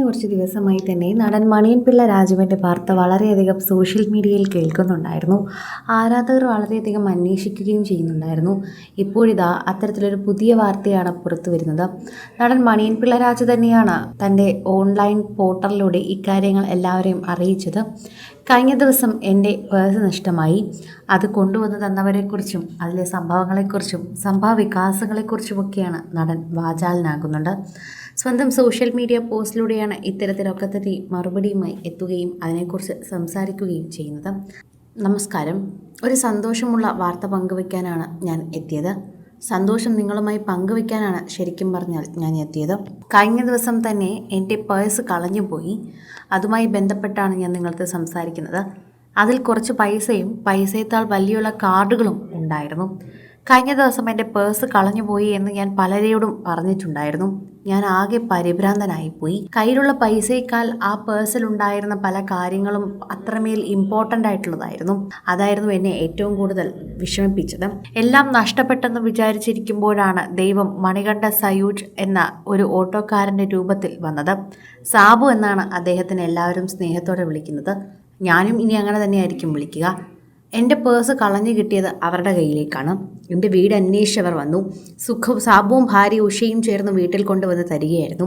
കഴിഞ്ഞ കുറച്ച് ദിവസമായി തന്നെ നടൻ മണിയൻ പിള്ള രാജുവിന്റെ വാർത്ത വളരെയധികം സോഷ്യൽ മീഡിയയിൽ കേൾക്കുന്നുണ്ടായിരുന്നു. ആരാധകർ വളരെയധികം അന്വേഷിക്കുകയും ചെയ്യുന്നുണ്ടായിരുന്നു. ഇപ്പോഴിതാ അത്തരത്തിലൊരു പുതിയ വാർത്തയാണ് പുറത്തു വരുന്നത് നടൻ മണിയൻ പിള്ള രാജു തന്നെയാണ് തന്റെ ഓൺലൈൻ പോർട്ടലിലൂടെ ഇക്കാര്യങ്ങൾ എല്ലാവരെയും അറിയിച്ചത്. കഴിഞ്ഞ ദിവസം എന്റെ പേഴ്സ് നഷ്ടമായി. അത് കൊണ്ടുവന്ന് തന്നവരെക്കുറിച്ചും അതിലെ സംഭവങ്ങളെക്കുറിച്ചും സംഭവ വികാസങ്ങളെക്കുറിച്ചുമൊക്കെയാണ് നടൻ വാചാലനാകുന്നുണ്ട് സ്വന്തം സോഷ്യൽ മീഡിയ പോസ്റ്റിലൂടെയാണ് ഇത്തരത്തിലൊക്കെ തന്നെ മറുപടിയുമായി എത്തുകയും അതിനെക്കുറിച്ച് സംസാരിക്കുകയും ചെയ്യുന്നത്. നമസ്കാരം. ഒരു സന്തോഷമുള്ള വാർത്ത പങ്കുവയ്ക്കാനാണ് ഞാൻ എത്തിയത്. സന്തോഷം നിങ്ങളുമായി പങ്കുവെക്കാനാണ് ശരിക്കും പറഞ്ഞാൽ ഞാൻ എത്തിയത്. കഴിഞ്ഞ ദിവസം തന്നെ എന്റെ പേഴ്സ് കളഞ്ഞു പോയി. അതുമായി ബന്ധപ്പെട്ടാണ് ഞാൻ നിങ്ങൾക്ക് സംസാരിക്കുന്നത്. അതിൽ കുറച്ച് പൈസയും പൈസയേക്കാൾ വലിയുള്ള കാർഡുകളും ഉണ്ടായിരുന്നു. കഴിഞ്ഞ ദിവസം എന്റെ പേഴ്സ് കളഞ്ഞുപോയി എന്ന് ഞാൻ പലരോടും പറഞ്ഞിട്ടുണ്ടായിരുന്നു. ഞാൻ ആകെ പരിഭ്രാന്തനായിപ്പോയി കയ്യിലുള്ള പൈസയേക്കാൾ ആ പേഴ്സിലുണ്ടായിരുന്ന പല കാര്യങ്ങളും അത്രമേൽ ഇമ്പോർട്ടന്റ് ആയിട്ടുള്ളതായിരുന്നു. അതായിരുന്നു എന്നെ ഏറ്റവും കൂടുതൽ വിഷമിപ്പിച്ചത്. എല്ലാം നഷ്ടപ്പെട്ടെന്ന് വിചാരിച്ചിരിക്കുമ്പോഴാണ് ദൈവം മണികണ്ഠ സയൂജ് എന്ന ഒരു ഓട്ടോക്കാരന്റെ രൂപത്തിൽ വന്നത്. സാബു എന്നാണ് അദ്ദേഹത്തിന് എല്ലാവരും സ്നേഹത്തോടെ വിളിക്കുന്നത്. ഞാനും ഇനി അങ്ങനെ തന്നെയായിരിക്കും വിളിക്കുക. എന്റെ പേഴ്സ് കളഞ്ഞു കിട്ടിയത് അവരുടെ കയ്യിലേക്കാണ്. എന്റെ വീട് അന്വേഷിച്ചവർ വന്നു. സുഖ സാബുവും ഭാര്യ ഉഷയും ചേർന്ന് വീട്ടിൽ കൊണ്ടുവന്ന് തരികയായിരുന്നു.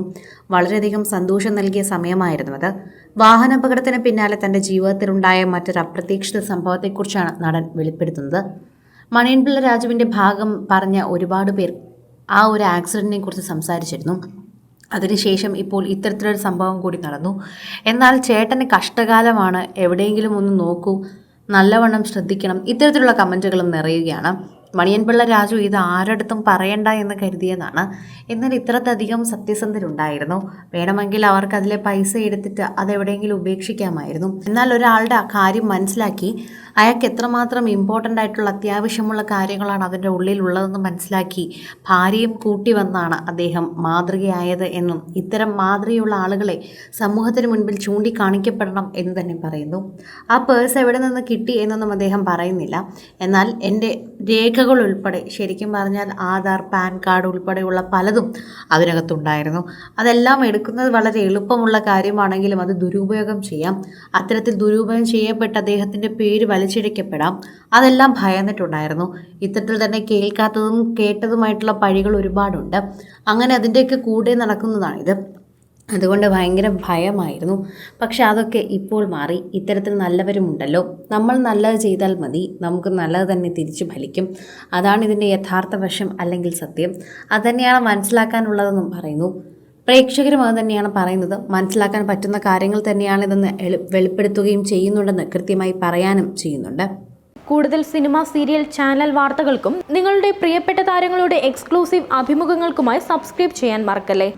വളരെയധികം സന്തോഷം നൽകിയ സമയമായിരുന്നു അത്. വാഹനാപകടത്തിന് പിന്നാലെ തന്റെ ജീവിതത്തിലുണ്ടായ മറ്റൊരു അപ്രതീക്ഷിത സംഭവത്തെക്കുറിച്ചാണ് നടൻ വെളിപ്പെടുത്തുന്നത്. മണിയൻപിള്ള രാജുവിന്റെ ഭാഗം പറഞ്ഞ ഒരുപാട് പേർ ആ ഒരു ആക്സിഡന്റിനെ കുറിച്ച് സംസാരിച്ചിരുന്നു. അതിനുശേഷം ഇപ്പോൾ ഇത്തരത്തിലൊരു സംഭവം കൂടി നടന്നു. എന്നാൽ ചേട്ടന് കഷ്ടകാലമാണ്. എവിടെയെങ്കിലും ഒന്ന് നോക്കൂ. നല്ലവണ്ണം ശ്രദ്ധിക്കണം. ഇത്തരത്തിലുള്ള കമന്റുകളും നിറയുകയാണ്. മണിയൻപിള്ള രാജു ഇത് ആരടുത്തും പറയണ്ട എന്ന് കരുതിയതാണ് എന്നാൽ ഇത്രത്തധികം സത്യസന്ധരുണ്ടായിരുന്നു. വേണമെങ്കിൽ അവർക്ക് അതിലെ പൈസ എടുത്തിട്ട് അതെവിടെയെങ്കിലും ഉപേക്ഷിക്കാമായിരുന്നു. എന്നാൽ ഒരാളുടെ ആ കാര്യം മനസ്സിലാക്കി അയാൾക്ക് എത്രമാത്രം ഇമ്പോർട്ടന്റ് ആയിട്ടുള്ള അത്യാവശ്യമുള്ള കാര്യങ്ങളാണ് അതിന്റെ ഉള്ളിലുള്ളതെന്ന് മനസ്സിലാക്കി ഭാര്യയും കൂട്ടി വന്നാണ് അദ്ദേഹം മാതൃകയായത് എന്നും ഇത്തരം മാതൃകയുള്ള ആളുകളെ സമൂഹത്തിന് മുൻപിൽ ചൂണ്ടിക്കാണിക്കപ്പെടണം എന്ന് തന്നെ പറയുന്നു. ആ പേഴ്സ് എവിടെ നിന്ന് കിട്ടി എന്നൊന്നും അദ്ദേഹം പറയുന്നില്ല. എന്നാൽ എന്റെ രേഖകൾ ഉൾപ്പെടെ ശരിക്കും പറഞ്ഞാൽ ആധാർ പാൻ കാർഡ് ഉൾപ്പെടെയുള്ള പലതും അതിനകത്തുണ്ടായിരുന്നു. അതെല്ലാം എടുക്കുന്നത് വളരെ എളുപ്പമുള്ള കാര്യമാണെങ്കിലും അത് ദുരുപയോഗം ചെയ്യാം. അത്തരത്തിൽ ദുരുപയോഗം ചെയ്യപ്പെട്ട അദ്ദേഹത്തിന്റെ പേര് വലിച്ചിഴക്കപ്പെടാം അതെല്ലാം ഭയന്നിട്ടുണ്ടായിരുന്നു. ഇത്തരത്തിൽ തന്നെ കേൾക്കാത്തതും കേട്ടതുമായിട്ടുള്ള പഴികൾ ഒരുപാടുണ്ട്. അങ്ങനെ അതിന്റെയൊക്കെ കൂടെ നടക്കുന്നതാണിത്. അതുകൊണ്ട് ഭയങ്കര ഭയമായിരുന്നു. പക്ഷെ അതൊക്കെ ഇപ്പോൾ മാറി. ഇത്തരത്തിൽ നല്ലവരുമുണ്ടല്ലോ. നമ്മൾ നല്ലത് ചെയ്താൽ മതി. നമുക്ക് നല്ലത് തന്നെ തിരിച്ചു ഫലിക്കും. അതാണ് ഇതിന്റെ യഥാർത്ഥ വശം അല്ലെങ്കിൽ സത്യം. അതുതന്നെയാണ് മനസ്സിലാക്കാനുള്ളതെന്നും പറയുന്നു. പ്രേക്ഷകരും അത് തന്നെയാണ് പറയുന്നത്. മനസ്സിലാക്കാൻ പറ്റുന്ന കാര്യങ്ങൾ തന്നെയാണിതെന്ന് എളു വെളിപ്പെടുത്തുകയും ചെയ്യുന്നുണ്ടെന്ന് കൃത്യമായി പറയാനും ചെയ്യുന്നുണ്ട്. കൂടുതൽ സിനിമ സീരിയൽ ചാനൽ വാർത്തകൾക്കും നിങ്ങളുടെ പ്രിയപ്പെട്ട താരങ്ങളുടെ എക്സ്ക്ലൂസീവ് അഭിമുഖങ്ങൾക്കുമായി സബ്സ്ക്രൈബ് ചെയ്യാൻ മറക്കല്ലേ?